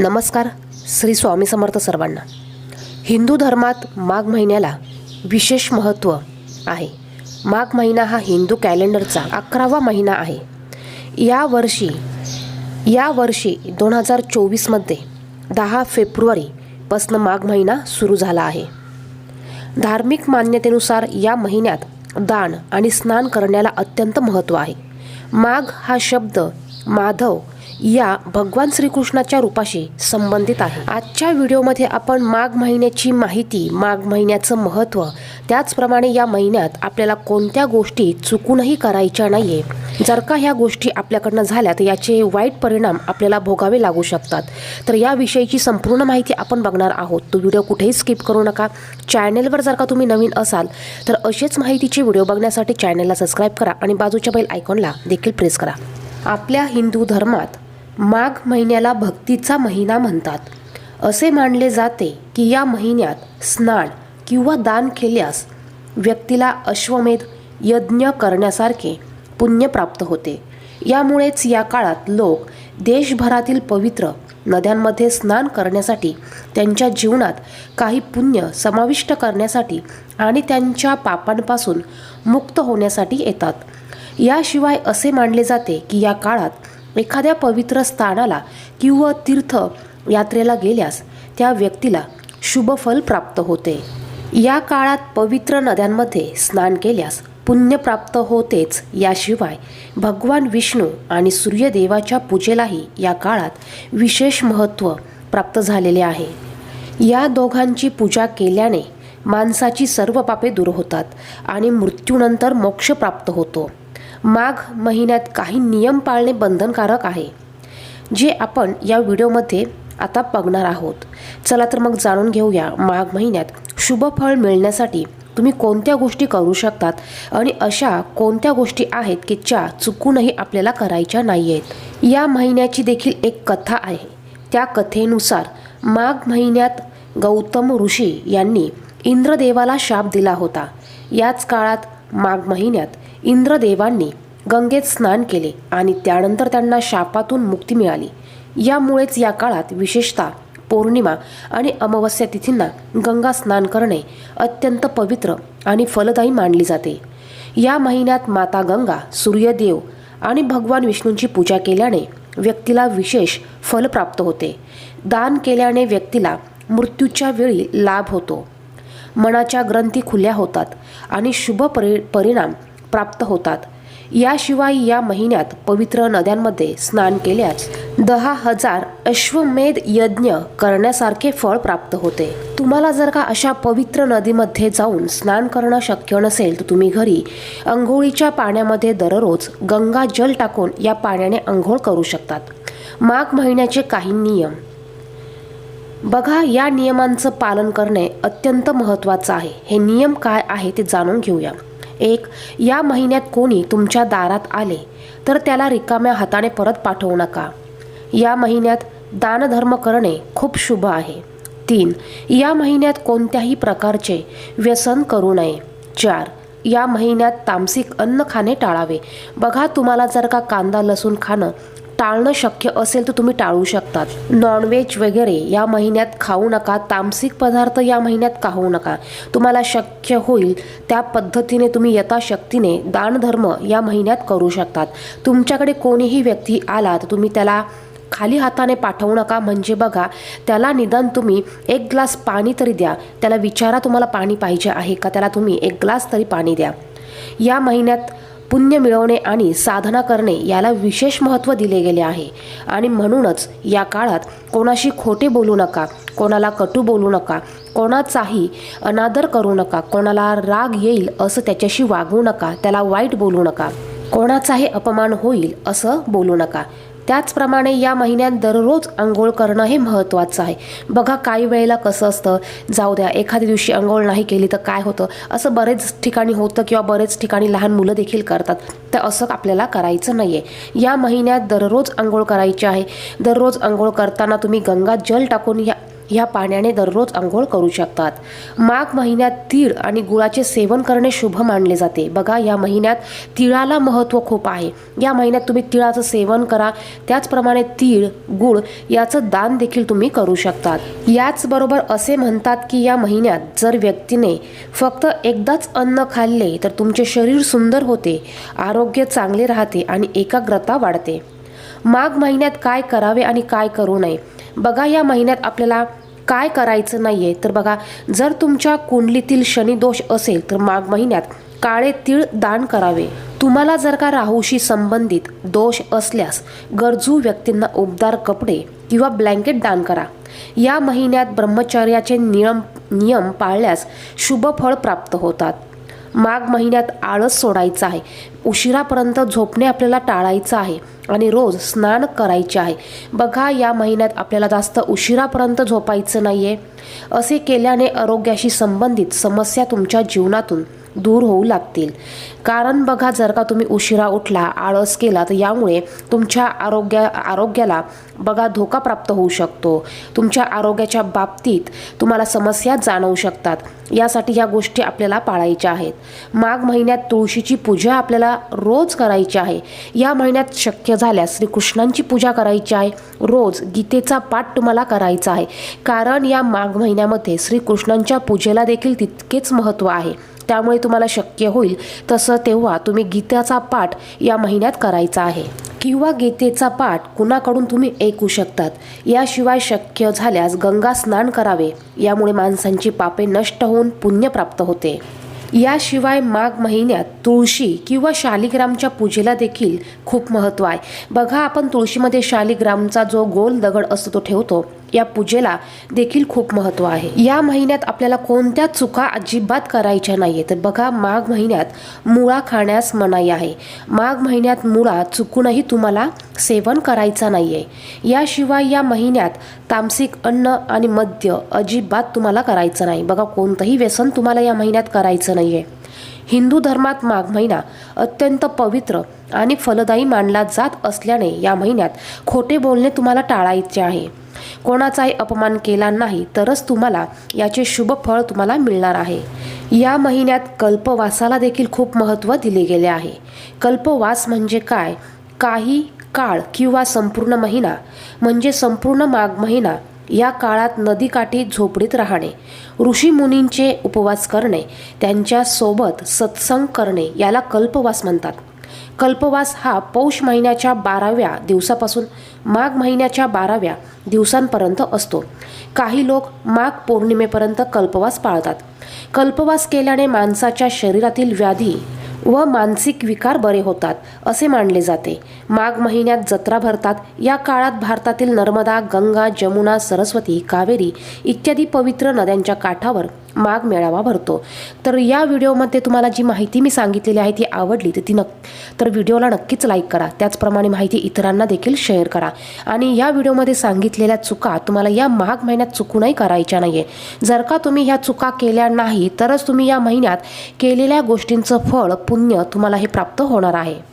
नमस्कार श्री स्वामी समर्थ सर्वांना. हिंदू धर्मात माघ महिन्याला विशेष महत्त्व आहे. माघ महिना हा हिंदू कॅलेंडरचा अकरावा महिना आहे. या वर्षी या वर्षी दोन हजार चोवीसमध्ये दहा फेब्रुवारीपासून माघ महिना सुरू झाला आहे. धार्मिक मान्यतेनुसार या महिन्यात दान आणि स्नान करण्याला अत्यंत महत्त्व आहे. माघ हा शब्द माधव या भगवान श्रीकृष्णाच्या रूपाशी संबंधित आहे. आजच्या व्हिडिओमध्ये आपण माघ महिन्याची माहिती माघ महिन्याचं महत्त्व त्याचप्रमाणे या महिन्यात आपल्याला कोणत्या गोष्टी चुकूनही करायच्या नाहीये. जर का ह्या गोष्टी आपल्याकडनं झाल्या तर याचे वाईट परिणाम आपल्याला भोगावे लागू शकतात. तर याविषयीची संपूर्ण माहिती आपण बघणार आहोत. तो व्हिडिओ कुठेही स्किप करू नका. चॅनेलवर जर का तुम्ही नवीन असाल तर असेच माहितीचे व्हिडिओ बघण्यासाठी चॅनेलला सबस्क्राईब करा आणि बाजूच्या बेल आयकॉनला देखील प्रेस करा. आपल्या हिंदू धर्मात माघ महिन्याला भक्तीचा महिना म्हणतात. असे मानले जाते की या महिन्यात स्नान किंवा दान केल्यास व्यक्तीला अश्वमेध यज्ञ करण्यासारखे पुण्य प्राप्त होते. यामुळेच या काळात लोक देशभरातील पवित्र नद्यांमध्ये स्नान करण्यासाठी त्यांच्या जीवनात काही पुण्य समाविष्ट करण्यासाठी आणि त्यांच्या पापांपासून मुक्त होण्यासाठी येतात. याशिवाय असे मानले जाते की या काळात एखाद्या पवित्र स्थानाला किंवा तीर्थ यात्रेला गेल्यास त्या व्यक्तीला शुभफल प्राप्त होते. या काळात पवित्र नद्यांमध्ये स्नान केल्यास पुण्य प्राप्त होतेच. याशिवाय भगवान विष्णू आणि सूर्यदेवाच्या पूजेलाही या काळात विशेष महत्त्व प्राप्त झालेले आहे. या दोघांची पूजा केल्याने माणसाची सर्व पापे दूर होतात आणि मृत्यूनंतर मोक्ष प्राप्त होतो. माघ महिन्यात काही नियम पाळणे बंधनकारक आहे जे आपण या व्हिडिओमध्ये आता बघणार आहोत. चला तर मग जाणून घेऊया माघ महिन्यात शुभ फळ मिळण्यासाठी तुम्ही कोणत्या गोष्टी करू शकतात आणि अशा कोणत्या गोष्टी आहेत की ज्या चुकूनही आपल्याला करायच्या नाही आहेत या महिन्याची देखील एक कथा आहे. त्या कथेनुसार माघ महिन्यात गौतम ऋषी यांनी इंद्रदेवाला शाप दिला होता. याच काळात माघ महिन्यात इंद्रदेवांनी गंगेत स्नान केले आणि त्यानंतर त्यांना शापातून मुक्ती मिळाली. यामुळेच या काळात विशेषतः पौर्णिमा आणि अमावस्या तिथींना गंगा स्नान करणे अत्यंत पवित्र आणि फलदायी मानली जाते. या महिन्यात माता गंगा सूर्यदेव आणि भगवान विष्णूंची पूजा केल्याने व्यक्तीला विशेष फल प्राप्त होते. दान केल्याने व्यक्तीला मृत्यूच्या वेळी लाभ होतो. मनाच्या ग्रंथी खुल्या होतात आणि शुभ परि परिणाम प्राप्त होतात. याशिवाय या महिन्यात पवित्र नद्यांमध्ये स्नान केल्यास दहा हजार अश्वमेध यज्ञ करण्यासारखे फळ प्राप्त होते. तुम्हाला जर का अशा पवित्र नदीमध्ये जाऊन स्नान करणं शक्य नसेल तर तुम्ही घरी अंघोळीच्या पाण्यामध्ये दररोज गंगा जल टाकून या पाण्याने अंघोळ करू शकतात. माघ महिन्याचे काही नियम. बघा या नियमांचं पालन करणे अत्यंत महत्त्वाचं आहे. हे नियम काय आहे ते जाणून घेऊया. एक या महिन्यात कोणी तुमच्या दारात आले तर त्याला रिकाम्या हाताने परत पाठवू नका. या महिन्यात दानधर्म करणे खूप शुभ आहे. तीन या महिन्यात कोणत्याही प्रकारचे व्यसन करू नये. चार या महिन्यात तामसिक अन्न खाणे टाळावे. बघा तुम्हाला जर का कांदा लसूण खाणं टाळणं शक्य असेल तर तुम्ही टाळू शकतात. नॉनव्हेज वगैरे या महिन्यात खाऊ नका. तामसिक पदार्थ या महिन्यात खाऊ नका. तुम्हाला शक्य होईल त्या पद्धतीने तुम्ही यथाशक्तीने दानधर्म या महिन्यात करू शकतात. तुमच्याकडे कोणीही व्यक्ती आला तर तुम्ही त्याला खाली हाताने पाठवू नका. म्हणजे बघा त्याला निदान तुम्ही एक ग्लास पाणी तरी द्या. त्याला विचारा तुम्हाला पाणी पाहिजे आहे का? त्याला तुम्ही एक ग्लास तरी पाणी द्या. या महिन्यात पुण्य मिळवणे आणि साधना करणे याला विशेष महत्त्व दिले गेले आहे. आणि म्हणूनच या काळात कोणाशी खोटे बोलू नका कोणाला कटू बोलू नका कोणाचाही अनादर करू नका कोणाला राग येईल असं त्याच्याशी वागू नका त्याला वाईट बोलू नका कोणाचाही अपमान होईल असं बोलू नका. त्याचप्रमाणे या महिन्यात दररोज आंघोळ करणं हे महत्त्वाचं आहे. बघा काही वेळेला कसं असतं जाऊ द्या एखाद्या दिवशी आंघोळ नाही केली तर काय होतं? असं बरेच ठिकाणी होतं किंवा बरेच ठिकाणी लहान मुलं देखील करतात. तर असं आपल्याला करायचं नाही आहे या महिन्यात दररोज आंघोळ करायची आहे. दररोज आंघोळ करताना तुम्ही गंगा जल टाकून या ह्या पाण्याने दररोज आंघोळ करू शकतात. माघ महिन्यात तीळ आणि गुळाचे सेवन करणे शुभ मानले जाते. बघा या महिन्यात तिळाला महत्त्व खूप आहे. या महिन्यात तुम्ही तिळाचं सेवन करा. त्याचप्रमाणे तीळ गुळ याचं दान देखील तुम्ही करू शकतात. याचबरोबर असे म्हणतात की या महिन्यात जर व्यक्तीने फक्त एकदाच अन्न खाल्ले तर तुमचे शरीर सुंदर होते आरोग्य चांगले राहते आणि एकाग्रता वाढते. माघ महिन्यात काय करावे आणि काय करू नये. बघा या महिन्यात आपल्याला काय करायचं नाही आहे तर बघा जर तुमच्या कुंडलीतील शनिदोष असेल तर माघ महिन्यात काळे तीळ दान करावे. तुम्हाला जर का राहूशी संबंधित दोष असल्यास गरजू व्यक्तींना उबदार कपडे किंवा ब्लँकेट दान करा. या महिन्यात ब्रह्मचर्याचे नियम नियम पाळल्यास शुभ फळ प्राप्त होतात. माघ महिन्यात आळस सोडायचा आहे. उशिरापर्यंत झोपणे आपल्याला टाळायचं आहे आणि रोज स्नान करायचे आहे. बघा या महिन्यात आपल्याला जास्त उशिरापर्यंत झोपायचं नाही आहे असे केल्याने आरोग्याशी संबंधित समस्या तुमच्या जीवनातून दूर होऊ लागतील. कारण बघा जर का तुम्ही उशिरा उठला आळस केला तर यामुळे तुमच्या आरोग्या आरोग्याला बघा धोका प्राप्त होऊ शकतो. तुमच्या आरोग्याच्या बाबतीत तुम्हाला समस्या जाणवू शकतात. यासाठी या गोष्टी आपल्याला पाळायच्या आहेत. माघ महिन्यात तुळशीची पूजा आपल्याला रोज करायची आहे. या महिन्यात शक्य झाल्यास श्रीकृष्णांची पूजा करायची आहे. रोज गीतेचा पाठ तुम्हाला करायचा आहे. कारण या माघ महिन्यामध्ये श्रीकृष्णांच्या पूजेला देखील तितकेच महत्त्व आहे. त्यामुळे तुम्हाला शक्य होईल. तसं तेव्हा तुम्ही गीताचा पाठ या महिन्यात करायचा आहे. किंवा गीतेचा पाठ कुणाकडून तुम्ही ऐकू शकतात. याशिवाय शक्य झाल्यास गंगा स्नान करावे. यामुळे माणसांची पापे नष्ट होऊन पुण्य प्राप्त होते. याशिवाय माघ महिन्यात तुळशी किंवा शालिग्रामच्या पूजेला देखील खूप महत्त्व आहे. बघा आपण तुळशीमध्ये शालिग्रामचा जो गोल दगड असतो तो ठेवतो. या पूजेला देखील खूप महत्त्व आहे. या महिन्यात आपल्याला कोणत्या चुका अजिबात करायच्या नाहीये तर बघा माघ महिन्यात मुळा खाण्यास मनाई आहे. माघ महिन्यात मुळा चुकूनही तुम्हाला सेवन करायचा नाहीये. याशिवाय या महिन्यात तामसिक अन्न आणि मद्य अजिबात तुम्हाला करायचं नाही. बघा कोणतंही व्यसन तुम्हाला या महिन्यात करायचं नाही आहे हिंदू धर्मात माघ महिना अत्यंत पवित्र आणि फलदायी मानला जात असल्याने या महिन्यात खोटे बोलणे तुम्हाला टाळायचे आहे. कोणाचाही अपमान केला नाही तरच तुम्हाला याचे शुभ फळ तुम्हाला मिळणार आहे. या महिन्यात कल्पवासाला देखील खूप महत्त्व दिले गेले आहे. कल्पवास म्हणजे काय? काही काळ किंवा संपूर्ण महिना म्हणजे संपूर्ण माघ महिना या काळात नदीकाठी झोपडीत राहणे ऋषी मुनींचे उपवास करणे त्यांच्यासोबत सत्संग करणे याला कल्पवास म्हणतात. कल्पवास हा पौष महिन्याच्या बाराव्या दिवसापासून माघ महिन्याच्या बाराव्या दिवसांपर्यंत असतो. काही लोक माघ पौर्णिमेपर्यंत कल्पवास पाळतात. कल्पवास केल्याने माणसाच्या शरीरातील व्याधी व मानसिक विकार बरे होतात असे मानले जाते. माघ महिन्यात जत्रा भरतात. या काळात भारतातील नर्मदा गंगा जमुना सरस्वती कावेरी इत्यादी पवित्र नद्यांच्या काठावर माग मेळावा भरतो. तर या व्हिडिओमध्ये तुम्हाला जी माहिती मी सांगितलेली आहे ती आवडली तर ती नक् तर व्हिडिओला नक्कीच लाईक करा. त्याचप्रमाणे माहिती इतरांना देखील शेअर करा. आणि या व्हिडिओमध्ये सांगितलेल्या चुका तुम्हाला या माघ महिन्यात चुकूनही करायच्या नाही आहे जर का तुम्ही ह्या चुका केल्या नाही तरच तुम्ही या महिन्यात केलेल्या गोष्टींचं फळ पुण्य तुम्हाला हे प्राप्त होणार आहे.